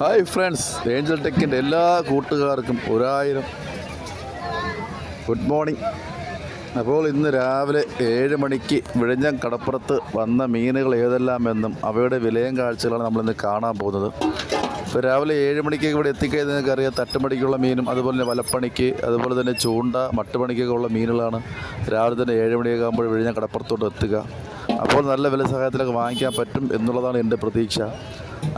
Hi friends Angel ടെക്കിന്റെ എല്ലാ കൂട്ടുകാർക്കും ഒരായിരം ഗുഡ് മോർണിംഗ്. അപ്പോൾ ഇന്ന് രാവിലെ ഏഴ് മണിക്ക് വിഴിഞ്ഞം കടപ്പുറത്ത് വന്ന മീനുകൾ ഏതെല്ലാമെന്നും അവയുടെ വിലയും കാഴ്ചകളാണ് നമ്മളിന്ന് കാണാൻ പോകുന്നത്. ഇപ്പോൾ രാവിലെ ഏഴ് മണിക്ക് ഇവിടെ എത്തിക്കഴിഞ്ഞാൽ നിങ്ങൾക്കറിയാം തട്ടുമണിക്കുള്ള മീനും അതുപോലെ തന്നെ വലപ്പണിക്ക് അതുപോലെ തന്നെ ചൂണ്ട മട്ടുപണിക്കൊക്കെ ഉള്ള മീനുകളാണ് രാവിലെ തന്നെ ഏഴ് മണിയൊക്കെ ആകുമ്പോൾ വിഴിഞ്ഞം കടപ്പുറത്തോട്ട് എത്തുക. അപ്പോൾ നല്ല വില സഹായത്തിലൊക്കെ വാങ്ങിക്കാൻ പറ്റും എന്നുള്ളതാണ് എന്റെ പ്രതീക്ഷ.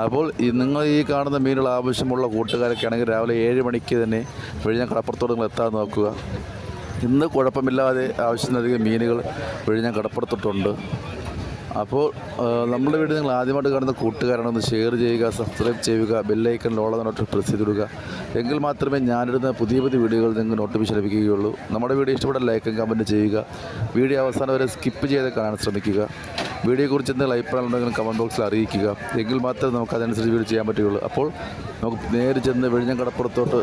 അപ്പോൾ നിങ്ങൾ ഈ കാണുന്ന മീനുകൾ ആവശ്യമുള്ള കൂട്ടുകാരൊക്കെ ആണെങ്കിൽ രാവിലെ ഏഴ് മണിക്ക് തന്നെ വിഴിഞ്ഞ കടപ്പുറത്തോട് നിങ്ങൾ എത്താൻ നോക്കുക. ഇന്ന് കുഴപ്പമില്ലാതെ ആവശ്യത്തിനധികം മീനുകൾ വിഴിഞ്ഞ കടപ്പുറത്തോട്ടുണ്ട്. അപ്പോൾ നമ്മുടെ വീട് നിങ്ങൾ ആദ്യമായിട്ട് കാണുന്ന കൂട്ടുകാരാണെന്ന് ഷെയർ ചെയ്യുക സബ്സ്ക്രൈബ് ചെയ്യുക ബെല്ലൈക്കൺ ലോള നോട്ട് പ്രസ് ചെയ്തിടുക. എങ്കിൽ മാത്രമേ ഞാനിടുന്ന പുതിയ പുതിയ വീഡിയോകൾ നിങ്ങൾക്ക് നോട്ടിഫിക്കേഷൻ ലഭിക്കുകയുള്ളൂ. നമ്മുടെ വീഡിയോ ഇഷ്ടപ്പെട്ട ലൈക്കും കമന്റ് ചെയ്യുക. വീഡിയോ അവസാനം വരെ സ്കിപ്പ് ചെയ്ത് കാണാൻ ശ്രമിക്കുക. വീഡിയോയെക്കുറിച്ച് എന്തെങ്കിലും അഭിപ്രായം ഉണ്ടെങ്കിലും കമന്റ് ബോക്സിൽ അറിയിക്കുക. എങ്കിൽ മാത്രമേ നമുക്ക് അതനുസരിച്ച് വീഡിയോ ചെയ്യാൻ പറ്റുകയുള്ളൂ. അപ്പോൾ നമുക്ക് നേരെ ചെന്ന് വിഴിഞ്ഞം കടപ്പുറത്തോട്ട്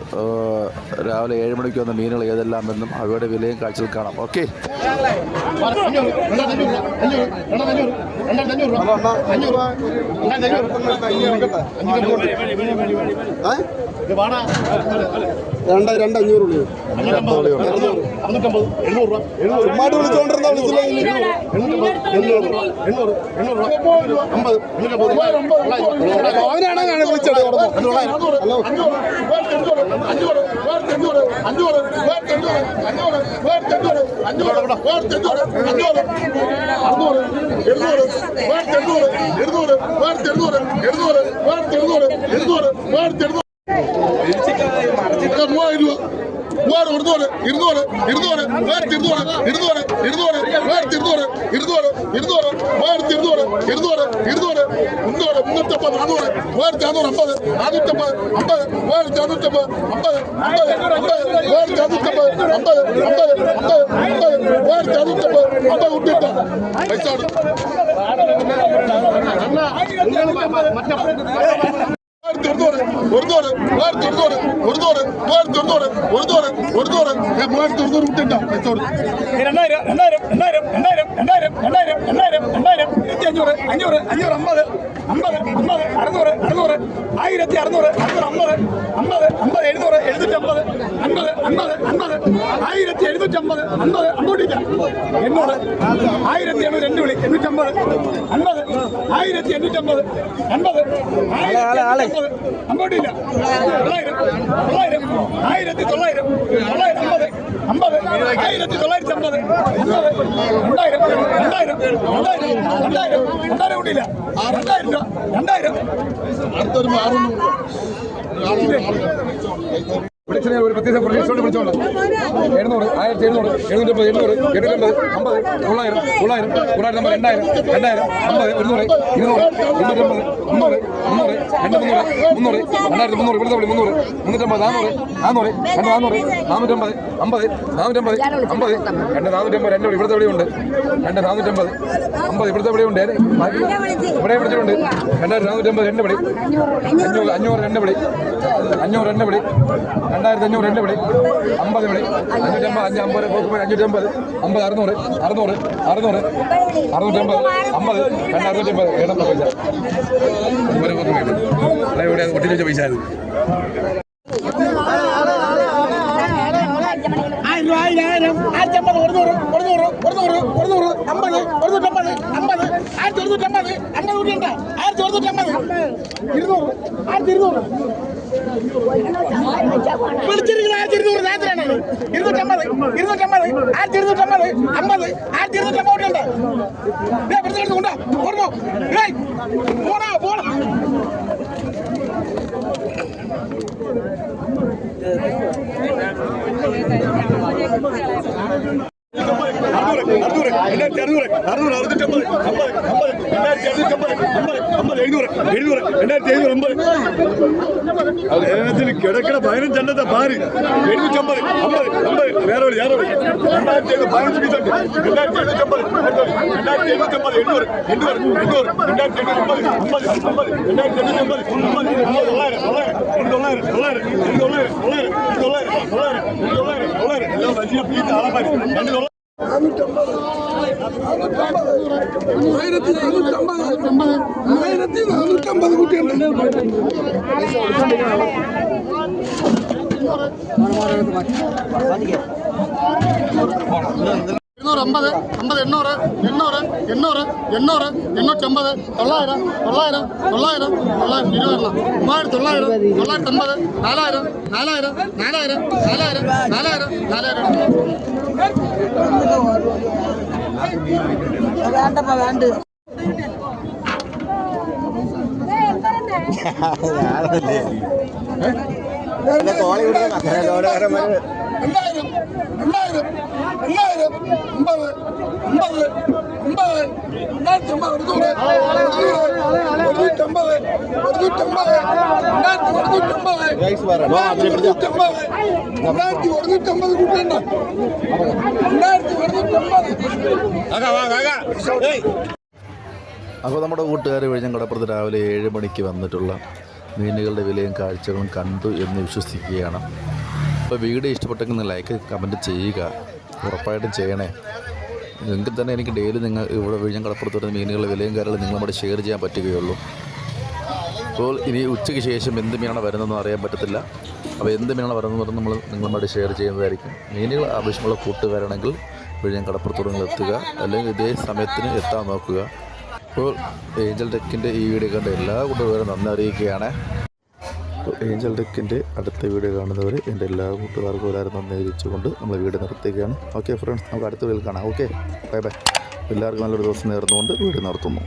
രാവിലെ ഏഴ് മണിക്ക് വന്ന മീനുകൾ ഏതെല്ലാം എന്നും അവയുടെ വിലയും കാഴ്ചകൾ കാണാം. ഓക്കെ രണ്ട് രണ്ട് അഞ്ഞൂറ് ഉള്ളൂ ചുമ്മാട്ട് വിളിച്ചോണ്ടിരുന്ന വിളിച്ചില്ലെങ്കിൽ അവനാണ് ഞാൻ വിളിച്ചത് ഹലോ മൂവായിരം രൂപ മൂവായിരം ഇരുന്നൂറ് ഇരുന്നൂറ് ഇരുന്നൂറ് മൂവായിരത്തി ഇരുന്നൂറ് ഇരുന്നൂറ് ഇരുന്നൂറ് മൂവായിരത്തി ഇരുന്നൂറ് ഇരുന്നൂറ് ഇരുന്നൂറ് മൂവായിരത്തി ഇരുന്നൂറ് ഇരുന്നൂറ് ഇരുന്നൂറ് മുന്നൂറ് മുന്നൂറ്റമ്പത് നാനൂറ് മൂവായിരത്തി നാനൂറ് അമ്പത് നാനൂറ്റമ്പത് അമ്പത് മൂവായിരത്തി നാനൂറ്റമ്പത് അമ്പത് അമ്പത് അമ്പത് മൂവായിരത്തി നാനൂറ്റമ്പത് അമ്പത് അമ്പത് അമ്പത് അഞ്ഞൂറ് അമ്പത് അമ്പത് അറുന്നൂറ് ആയിരത്തി അറുന്നൂറ് അറുന്നൂറ് അമ്പത് അമ്പത് അമ്പത് എഴുന്നൂറ് എഴുന്നൂറ്റമ്പത് അമ്പത് അമ്പത് അമ്പത് എഴുന്നൂറ്റമ്പത് അമ്പത് അമ്പൂട്ടില്ല എണ്ണൂറ്. ആയിരത്തി എണ്ണൂറ് രണ്ട് വിളി. എണ്ണൂറ്റമ്പത്. അമ്പത് ആയിരത്തി എണ്ണൂറ്റമ്പത്. അമ്പത് ആയിരത്തി അമ്പത് അമ്പൂട്ടില്ല തൊള്ളായിരം. തൊള്ളായിരം. ആയിരത്തി തൊള്ളായിരം. തൊള്ളായിരം അമ്പത് അമ്പത് ആയിരത്തി തൊള്ളായിരത്തി അമ്പത് അമ്പത് രണ്ടായിരം. രണ്ടായിരം. രണ്ടായിരം. രണ്ടായിരം. രണ്ടായിരം. കൂട്ടിയില്ല രണ്ടായിരം രൂപ. രണ്ടായിരം. അടുത്തൊരു അറുന്നൂറ് വിളിച്ചതിനെ ഒരു പ്രത്യേക പ്രതീക്ഷയോടെ വിളിച്ചോളാം. എഴുന്നൂറ് ആയിരത്തി എഴുന്നൂറ് എഴുന്നൂറ്റമ്പത് എണ്ണൂറ് എണ്ണൂറ്റമ്പത് അമ്പത് തൊള്ളായിരം തൊള്ളായിരം തൊള്ളായിരത്തി അമ്പത് രണ്ടായിരം രണ്ടായിരം അമ്പത് ഒരുന്നൂറ് ഇരുന്നൂറ് ഇരുന്നൂറ്റമ്പത് മുന്നൂറ് മുന്നൂറ് രണ്ട് മുന്നൂറ് മുന്നൂറ് രണ്ടായിരത്തി മുന്നൂറ് ഇവിടുത്തെ വിളി മുന്നൂറ് മുന്നൂറ്റമ്പത് നാനൂറ് നാനൂറ് രണ്ട് നാനൂറ് നാനൂറ്റമ്പത് അമ്പത് നാനൂറ്റമ്പത് അമ്പത് രണ്ട് നാനൂറ്റമ്പത് രണ്ട് ഇവിടുത്തെ വിളിയുണ്ട്. രണ്ട് നാനൂറ്റമ്പത് അമ്പത് ഇവിടുത്തെ വിളിയുണ്ട്. ഇവിടെ അഞ്ഞൂറ് അഞ്ഞൂറ് വിളി. അഞ്ഞൂറ് രണ്ട് വിളി. രണ്ടായിരത്തി അഞ്ഞൂറ് രണ്ട് വിളി അമ്പത് വിളി അഞ്ഞൂറ്റമ്പത് അഞ്ച് അമ്പത് നോക്കുമ്പോൾ അഞ്ഞൂറ്റമ്പത്. അമ്പത് അറുന്നൂറ് അറുന്നൂറ് അറുന്നൂറ് അറുന്നൂറ്റമ്പത് അമ്പത് രണ്ടായിരത്തി അമ്പത് ഏടമ്പ പൈസ ഇവിടെ ഒട്ടിച്ച പൈസ ആയിരുന്നു ആയിരം രൂപ അമ്പത് ആയിരത്തി ഒരുന്നൂറ്റമ്പത് അമ്പത് ആയിരത്തി ഒരുന്നൂറ്റമ്പത് ഇരുന്നൂറ്. பிடிச்சிருக்கிறா ஆயிரத்தி இருநூறு நேரத்தில் இருநூற்றி ஐம்பது இருநூற்றி ஐம்பது ஆயிரத்தி இருநூற்றி ஐம்பது ஐம்பது ஆயிரத்தி இருநூற்றி ஐம்பது டே பிடிச்சிருக்கு உண்டா போடணும் டேய் போடா போடா அறுநூறு அறுநூறு அறுநூறு அறுநூறு அறுநூற்றி ஐம்பது ரெண்டாயிரத்தி அறுநூற்றி ஐம்பது ஐம்பது അറുന്നൂറ്റമ്പത് അമ്പത് അമ്പത് രണ്ടായിരത്തി അറുന്നൂറ്റമ്പത് അമ്പത് അമ്പത് എഴുന്നൂറ് എഴുന്നൂറ് രണ്ടായിരത്തി എഴുന്നൂറ് അമ്പത് അതിനകത്തിൽ കിടക്കണ പതിനഞ്ചെണ്ണത്തെ പാൽ എഴുന്നൂറ്റമ്പത് അമ്പത് അമ്പത് വേറെ ഒരു വേറെ ഒരു. രണ്ടായിരത്തി എഴുന്നൂറ് പതിനഞ്ച് പീസുണ്ട് രണ്ടായിരത്തി എഴുന്നൂറ്റമ്പത് രണ്ടായിരത്തി എഴുന്നൂറ്റമ്പത് എണ്ണൂറ് എണ്ണൂറ് എണ്ണൂറ് രണ്ടായിരത്തി എണ്ണൂറ്റമ്പത് അമ്പത് അമ്പത് രണ്ടായിരത്തി എണ്ണൂറ്റമ്പത് അമ്പത് അമ്പത് തൊള്ളായിരം തൊള്ളായിരം തൊള്ളായിരം തൊള്ളായിരം തൊള്ളായിരം തൊള്ളായിരം തൊള്ളായിരം തൊള്ളായിരം തൊള്ളായിരം തൊള്ളായിരം എല്ലാം വലിയ പീസ് ആളാൻ രണ്ട് തൊള്ളായിരം ആയിരത്തി നാനൂറ്റമ്പത് ആയിരത്തി നാനൂറ്റമ്പത് കുട്ടിയുണ്ട് എണ്ണൂറ് അമ്പത് അമ്പത് എണ്ണൂറ് എണ്ണൂറ് എണ്ണൂറ് എണ്ണൂറ് എണ്ണൂറ്റമ്പത് തൊള്ളായിരം തൊള്ളായിരം തൊള്ളായിരം തൊള്ളായിരം ഇരുപതെണ്ണം മൂവായിരത്തി തൊള്ളായിരം തൊള്ളായിരത്തി അമ്പത് നാലായിരം നാലായിരം നാലായിരം നാലായിരം നാലായിരം നാലായിരം വേണ്ടപ്പ വേണ്ട രണ്ടായിരം രണ്ടായിരം രണ്ടായിരം അമ്പത് അമ്പത് അമ്പത് രണ്ടായിരത്തി അമ്പത് ഒരുന്നൂറ് ഒരുന്നൂറ്റമ്പത് ഒരുന്നൂറ്റമ്പത് രണ്ടായിരത്തി ഒരുന്നൂറ്റമ്പത് ഒരുന്നൂറ്റമ്പത് രണ്ടായിരത്തി ഒരുന്നൂറ്റമ്പത് കൂട്ടണ്ട. രണ്ടായിരത്തി ഒരുന്നൂറ്റമ്പത്. അപ്പോൾ നമ്മുടെ കൂട്ടുകാർ വിഴിഞ്ഞം കടപ്പുറത്ത് രാവിലെ ഏഴ് മണിക്ക് വന്നിട്ടുള്ള മീനുകളുടെ വിലയും കാഴ്ചകളും കണ്ടു എന്ന് വിശ്വസിക്കുകയാണ്. അപ്പോൾ വീഡിയോ ഇഷ്ടപ്പെട്ടെങ്കിൽ ലൈക്ക് കമന്റ് ചെയ്യുക. ഉറപ്പായിട്ടും ചെയ്യണേ. എങ്കിൽ തന്നെ എനിക്ക് ഡെയിലി നിങ്ങൾ ഇവിടെ വിഴിഞ്ഞം കടപ്പുറത്ത് വരുന്ന മീനുകളുടെ വിലയും കാര്യങ്ങളും നിങ്ങളുമായി ഷെയർ ചെയ്യാൻ പറ്റുകയുള്ളൂ. അപ്പോൾ ഇനി ഉച്ചയ്ക്ക് ശേഷം എന്ത് മീനാണ് വരുന്നതെന്ന് അറിയാൻ പറ്റത്തില്ല. അപ്പോൾ എന്ത് മീനാണ് വരുന്നത് നമ്മൾ നിങ്ങളുമായിട്ട് ഷെയർ ചെയ്യുന്നതായിരിക്കും. മീനുകൾ ആവശ്യമുള്ള കൂട്ടുകാരാണെങ്കിൽ ഇപ്പോൾ ഞാൻ നിങ്ങൾ എത്തുക. അല്ലെങ്കിൽ ഇതേ സമയത്തിന് എത്താൻ നോക്കുക. അപ്പോൾ ഏഞ്ചൽ ടെക്കിന്റെ ഈ വീഡിയോ കണ്ട എല്ലാ കൂട്ടുകാരും നന്ദി അറിയിക്കുകയാണ്. ഏഞ്ചൽ ടെക്കിന്റെ അടുത്ത വീഡിയോ കാണുന്നവർ എന്റെ എല്ലാ കൂട്ടുകാർക്കും എല്ലാവരും നന്ദി അറിയിച്ചുകൊണ്ട് നമ്മൾ വീഡിയോ നിർത്തുകയാണ് ഓക്കെ ഫ്രണ്ട്സ് നമുക്ക് അടുത്ത വീഡിയോയിൽ കാണാം. ഓക്കെ ബൈ ബൈ എല്ലാവർക്കും നല്ലൊരു ദിവസം നേർന്നുകൊണ്ട് വീഡിയോ നിർത്തുന്നു.